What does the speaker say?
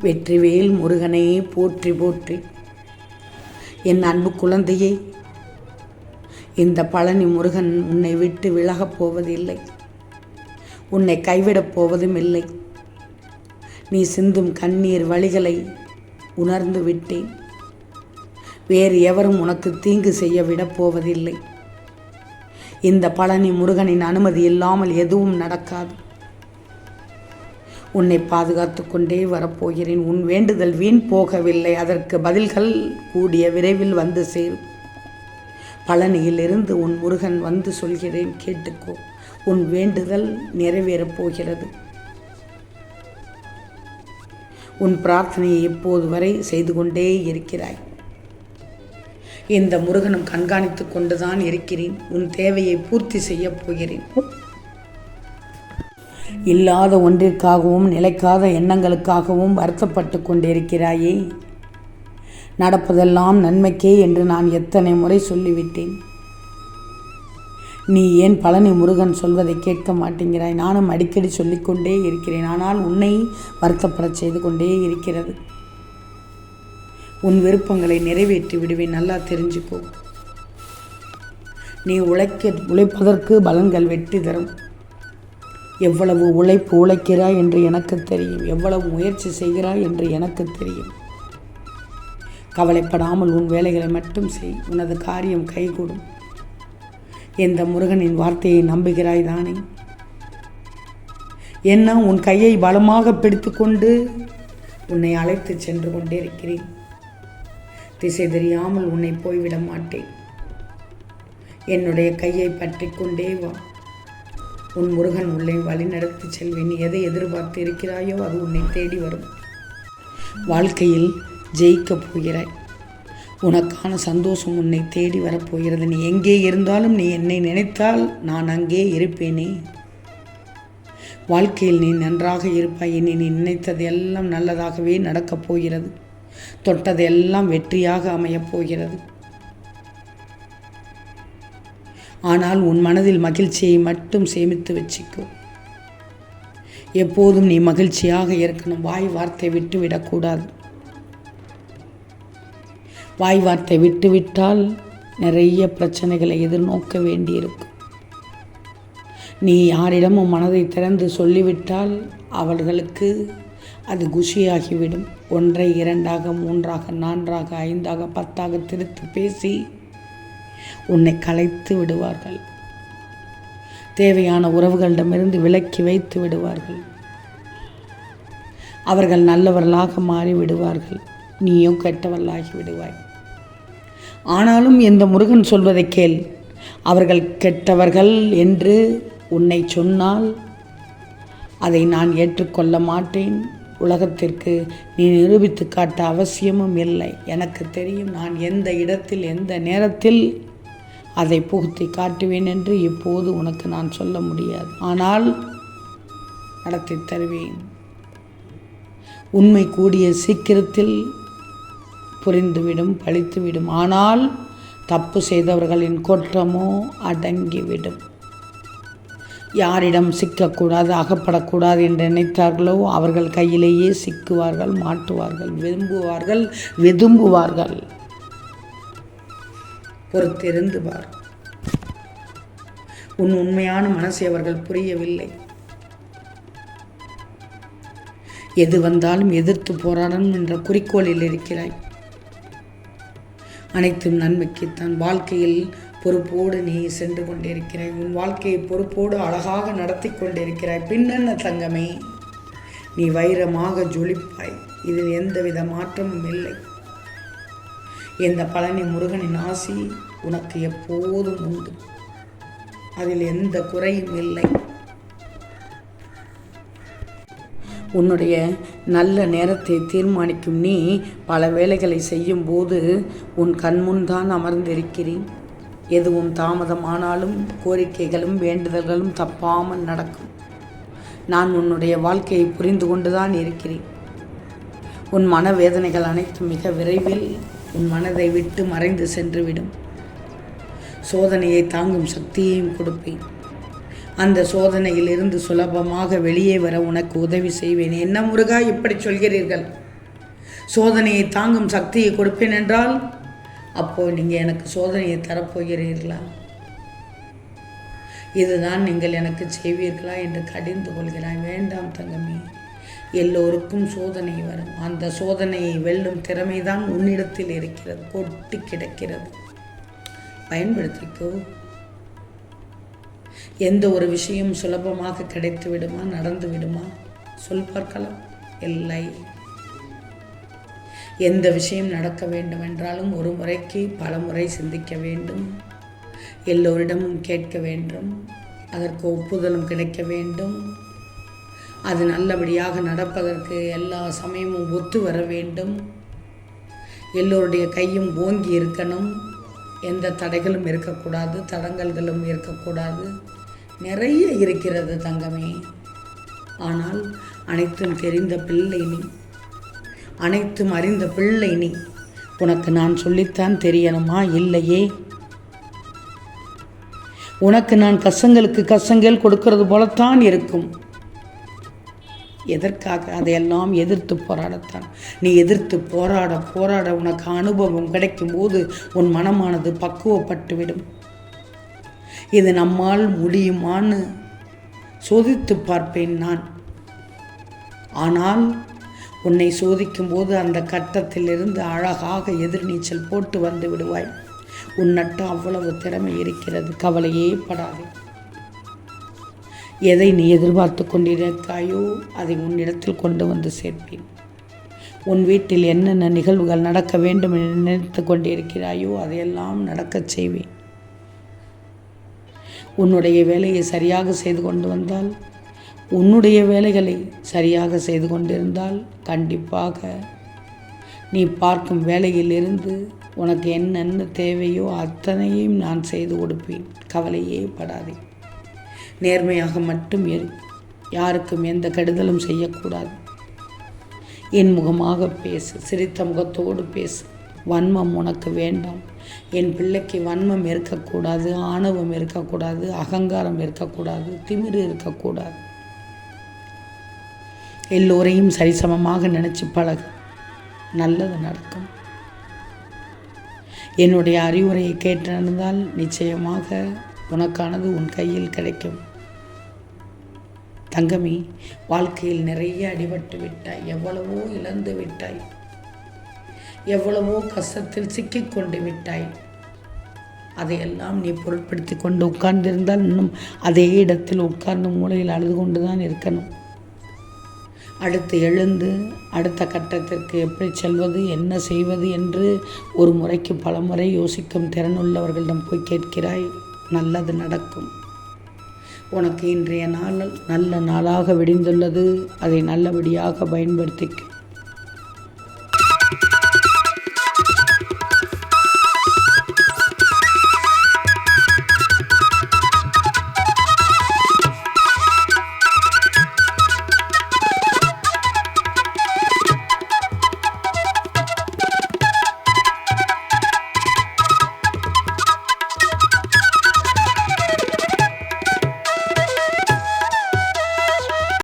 வெற்றிவேல் முருகனே போற்றி போற்றி. என் அன்பு குழந்தையே இந்த பழனி முருகன் உன்னை விட்டு விலகப் போவதில்லை. உன்னை கைவிடப் போவதும் இல்லை. நீ சிந்தும் கண்ணீர் வழிகளை உணர்ந்து விட்டேன். வேறு எவரும் உனக்கு தீங்கு செய்ய விடப் போவதில்லை. இந்த பழனி முருகனின் அனுமதி இல்லாமல் எதுவும் நடக்காது. உன்னை பாதுகாத்து கொண்டே வரப்போகிறேன். உன் வேண்டுதல் வீண் போகவில்லை. அதற்கு பதில்கள் கூடிய விரைவில் வந்து சேரும் பழனியிலிருந்து உன் முருகன் வந்து சொல்கிறேன். கேட்டுக்கோ. உன் வேண்டுதல் நிறைவேறப் போகிறது. உன் பிரார்த்தனையை இப்போது வரை செய்து கொண்டே இருக்கிறாய்? இந்த முருகனும் கண்காணித்து கொண்டுதான் இருக்கிறேன். உன் தேவையை பூர்த்தி செய்யப் போகிறேன். இல்லாத ஒன்றிற்காகவும் நிலைக்காத எண்ணங்களுக்காகவும் வருத்தப்பட்டு கொண்டிருக்கிறாயே? நடப்பதெல்லாம் நன்மைக்கே என்று நான் எத்தனை முறை சொல்லிவிட்டேன். நீ ஏன் பழனி முருகன் சொல்வதை கேட்க மாட்டேங்கிறாய்? நானும் அடிக்கடி சொல்லிக்கொண்டே இருக்கிறேன். ஆனால் உன்னை வருத்தப்படச் செய்து கொண்டே இருக்கிறது. உன் விருப்பங்களை நிறைவேற்றி விடுவேன். நல்லா தெரிஞ்சுக்கோ. நீ உழைக்க உழைப்பதற்கு பலன்கள் வெற்றி தரும். எவ்வளவு உழைப்பு உழைக்கிறாய் என்று எனக்கு தெரியும். எவ்வளவு முயற்சி செய்கிறாய் என்று எனக்கு தெரியும். கவலைப்படாமல் உன் வேலைகளை மட்டும் செய். உனது காரியம் கைகூடும். எந்த முருகனின் வார்த்தையை நம்புகிறாய் தானே? என்ன உன் கையை பலமாக பிடித்துக்கொண்டு உன்னை அழைத்து சென்று கொண்டிருக்கிறேன். திசை தெரியாமல் உன்னை போய்விட மாட்டேன். என்னுடைய கையை பற்றி கொண்டே வா. உன் முருகன் உள்ளே வழிநடத்தி செல்வேன். நீ எதை எதிர்பார்த்து இருக்கிறாயோ அது உன்னை தேடி வரும். வாழ்க்கையில் ஜெயிக்கப் போகிறாய். உனக்கான சந்தோஷம் உன்னை தேடி வரப்போகிறது நீ எங்கே இருந்தாலும் நீ என்னை நினைத்தால் நான் அங்கே இருப்பேனே. வாழ்க்கையில் நீ நன்றாக இருப்பாய். இனி நீ நினைத்தது எல்லாம் நல்லதாகவே நடக்கப் போகிறது. தொட்டதெல்லாம் வெற்றியாக அமையப் போகிறது. ஆனால் உன் மனதில் மகிழ்ச்சியை மட்டும் சேமித்து வச்சுக்கோ. எப்போதும் நீ மகிழ்ச்சியாக இருக்கணும். வாய் வார்த்தை விட்டு விடக்கூடாது வாய் வார்த்தை விட்டுவிட்டால் நிறைய பிரச்சனைகளை எதிர்நோக்க வேண்டியிருக்கும். நீ யாரிடமும் மனதை திறந்து சொல்லிவிட்டால் அவர்களுக்கு அது குஷியாகிவிடும். ஒன்றை இரண்டாக மூன்றாக நான்காக ஐந்தாக பத்தாக திருத்து பேசி உன்னை கலைத்து விடுவார்கள். தேவையான உறவுகளிடமிருந்து விலக்கி வைத்து விடுவார்கள். அவர்கள் நல்லவர்களாக மாறி விடுவார்கள். நீயும் கெட்டவர்களாகி விடுவாய். ஆனாலும் இந்த முருகன் சொல்வதை கேள். அவர்கள் கெட்டவர்கள் என்று உன்னை சொன்னால் அதை நான் ஏற்றுக்கொள்ள மாட்டேன். உலகத்திற்கு நீ நிரூபித்து காட்ட அவசியமும் இல்லை. எனக்கு தெரியும் நான் எந்த இடத்தில் எந்த நேரத்தில் அதை புகுத்தி காட்டுவேன் என்று இப்போது உனக்கு நான் சொல்ல முடியாது. ஆனால் நடத்தி தருவேன். உண்மை கூடிய சீக்கிரத்தில் புரிந்துவிடும் பழித்துவிடும். ஆனால் தப்பு செய்தவர்களின் குற்றமோ அடங்கிவிடும். யாரிடம் சிக்கக்கூடாது அகப்படக்கூடாது என்று நினைத்தார்களோ அவர்கள் கையிலேயே சிக்குவார்கள் மாட்டுவார்கள் விரும்புவார்கள் விதும்புவார்கள். பொறுத்திருந்து பார் உன் உண்மையான மனசை அவர்கள் புரியவில்லை. எது வந்தாலும் எதிர்த்து போராடணும் என்ற குறிக்கோளில் இருக்கிறாய். அனைத்தும் நன்மைக்கு தன் வாழ்க்கையில் பொறுப்போடு நீ சென்று கொண்டிருக்கிறாய். உன் வாழ்க்கையை பொறுப்போடு அழகாக நடத்தி கொண்டிருக்கிறாய். பின்னென்ன தங்கமே? நீ வைரமாக ஜொலிப்பாய். இதில் எந்தவித மாற்றமும் இல்லை. இந்த பழனி முருகனின் ஆசி உனக்கு எப்போதும் உண்டு. அதில் எந்த குறையும் இல்லை. உன்னுடைய நல்ல நேரத்தை தீர்மானிக்கும் நீ பல வேலைகளை செய்யும் போது உன் கண்முன் தான் அமர்ந்திருக்கிறேன். எதுவும் தாமதமானாலும் கோரிக்கைகளும் வேண்டுதல்களும் தப்பாமல் நடக்கும். நான் உன்னுடைய வாழ்க்கையை புரிந்து கொண்டுதான் இருக்கிறேன். உன் மனவேதனைகள் அனைத்தும் மிக விரைவில் உன் மனதை விட்டு மறைந்து சென்றுவிடும். சோதனையை தாங்கும் சக்தியையும் கொடுப்பேன். அந்த சோதனையிலிருந்து சுலபமாக வெளியே வர உனக்கு உதவி செய்வேன். என்ன முருகா இப்படி சொல்கிறீர்கள்? சோதனையை தாங்கும் சக்தியை கொடுப்பேன் என்றால் அப்போது நீங்கள் எனக்கு சோதனையை தரப்போகிறீர்களா? இதுதான் நீங்கள் எனக்கு செய்வீர்களா என்று கடிந்து கொள்கிறாய். வேண்டாம் தங்கமே. எல்லோருக்கும் சோதனை வரும். அந்த சோதனையை வெல்லும் திறமைதான் உன்னிடத்தில் இருக்கிறது. கொட்டி கிடக்கிறது. பயன்படுத்திக்கோ. எந்த ஒரு விஷயம் சுலபமாக கிடைத்து விடுமா? நடந்து விடுமா? சொல் பார்க்கலாம். இல்லை. எந்த விஷயம் நடக்க வேண்டும் என்றாலும் ஒரு முறைக்கு பல முறை சிந்திக்க வேண்டும். எல்லோரிடமும் கேட்க வேண்டும். அதற்கு ஒப்புதலும் கிடைக்க வேண்டும். அது நல்லபடியாக நடப்பதற்கு எல்லா சமயமும் ஒத்து வர வேண்டும். எல்லோருடைய கையும் ஓங்கி இருக்கணும். எந்த தடைகளும் இருக்கக்கூடாது தடங்கல்களும் இருக்கக்கூடாது. நிறைய இருக்கிறது தங்கமே. ஆனால் அனைத்தும் தெரிந்த பிள்ளை நீ. அனைத்தும் அறிந்த பிள்ளை நீ. உனக்கு நான் சொல்லித்தான் தெரியணுமா? இல்லையே. உனக்கு நான் கசங்களுக்கு கசங்கள் கொடுக்கறது போலத்தான் இருக்கும். எதற்காக அதையெல்லாம் எதிர்த்து போராடத்தான்? நீ எதிர்த்து போராட போராட உனக்கு அனுபவம் கிடைக்கும்போது உன் மனமானது பக்குவப்பட்டுவிடும். இது நம்மால் முடியுமான்னு சோதித்து பார்ப்பேன் நான். ஆனால் உன்னை சோதிக்கும்போது அந்த கட்டத்திலிருந்து அழகாக எதிர்நீச்சல் போட்டு வந்து விடுவாய். உன்னட்ட அவ்வளவு திறமை இருக்கிறது. கவலையே படாதே. எதை நீ எதிர்பார்த்து கொண்டிருக்காயோ அதை உன்னிடத்தில் கொண்டு வந்து சேர்ப்பேன். உன் வீட்டில் என்னென்ன நிகழ்வுகள் நடக்க வேண்டும் என்று நினைத்து கொண்டிருக்கிறாயோ அதையெல்லாம் நடக்கச் செய்வேன். உன்னுடைய வேலையை சரியாக செய்து கொண்டு வந்தால் உன்னுடைய வேலைகளை சரியாக செய்து கொண்டிருந்தால் கண்டிப்பாக நீ பார்க்கும் வேலையிலிருந்து உனக்கு என்னென்ன தேவையோ அத்தனையும் நான் செய்து கொடுப்பேன். கவலையே படாதே. நேர்மையாக மட்டும் இரு யாருக்கும் எந்த கெடுதலும் செய்யக்கூடாது. என் முகமாக பேசு சிரித்த முகத்தோடு பேசு. வன்மம் உனக்கு வேண்டாம். என் பிள்ளைக்கு வன்மம் இருக்கக்கூடாது ஆணவம் இருக்கக்கூடாது அகங்காரம் இருக்கக்கூடாது திமிரு இருக்கக்கூடாது. எல்லோரையும் சரிசமமாக நினச்சி பழகு. நல்லது நடக்கும். என்னுடைய அறிவுரையை கேட்டு நடந்தால் நிச்சயமாக உனக்கானது உன் கையில் கிடைக்கும். தங்கமி வாழ்க்கையில் நிறைய அடிபட்டு விட்டாய். எவ்வளவோ இழந்து விட்டாய். எவ்வளவோ கஷ்டத்தில் சிக்கிக்கொண்டு விட்டாய். அதையெல்லாம் நீ பொருட்படுத்தி கொண்டு உட்கார்ந்திருந்தால் இன்னும் அதே இடத்தில் உட்கார்ந்து மூலையில் அழுது கொண்டு தான் இருக்கணும். அடுத்து எழுந்து அடுத்த கட்டத்திற்கு எப்படி செல்வது என்ன செய்வது என்று ஒரு முறைக்கு பல முறை யோசிக்கும் திறனுள்ளவர்களிடம் போய் கேட்கிறாய். நல்லது நடக்கும். உனக்கு இன்றைய நாள் நல்ல நாளாக விடிந்துள்ளது. அதை நல்லபடியாக பயன்படுத்திக்கும்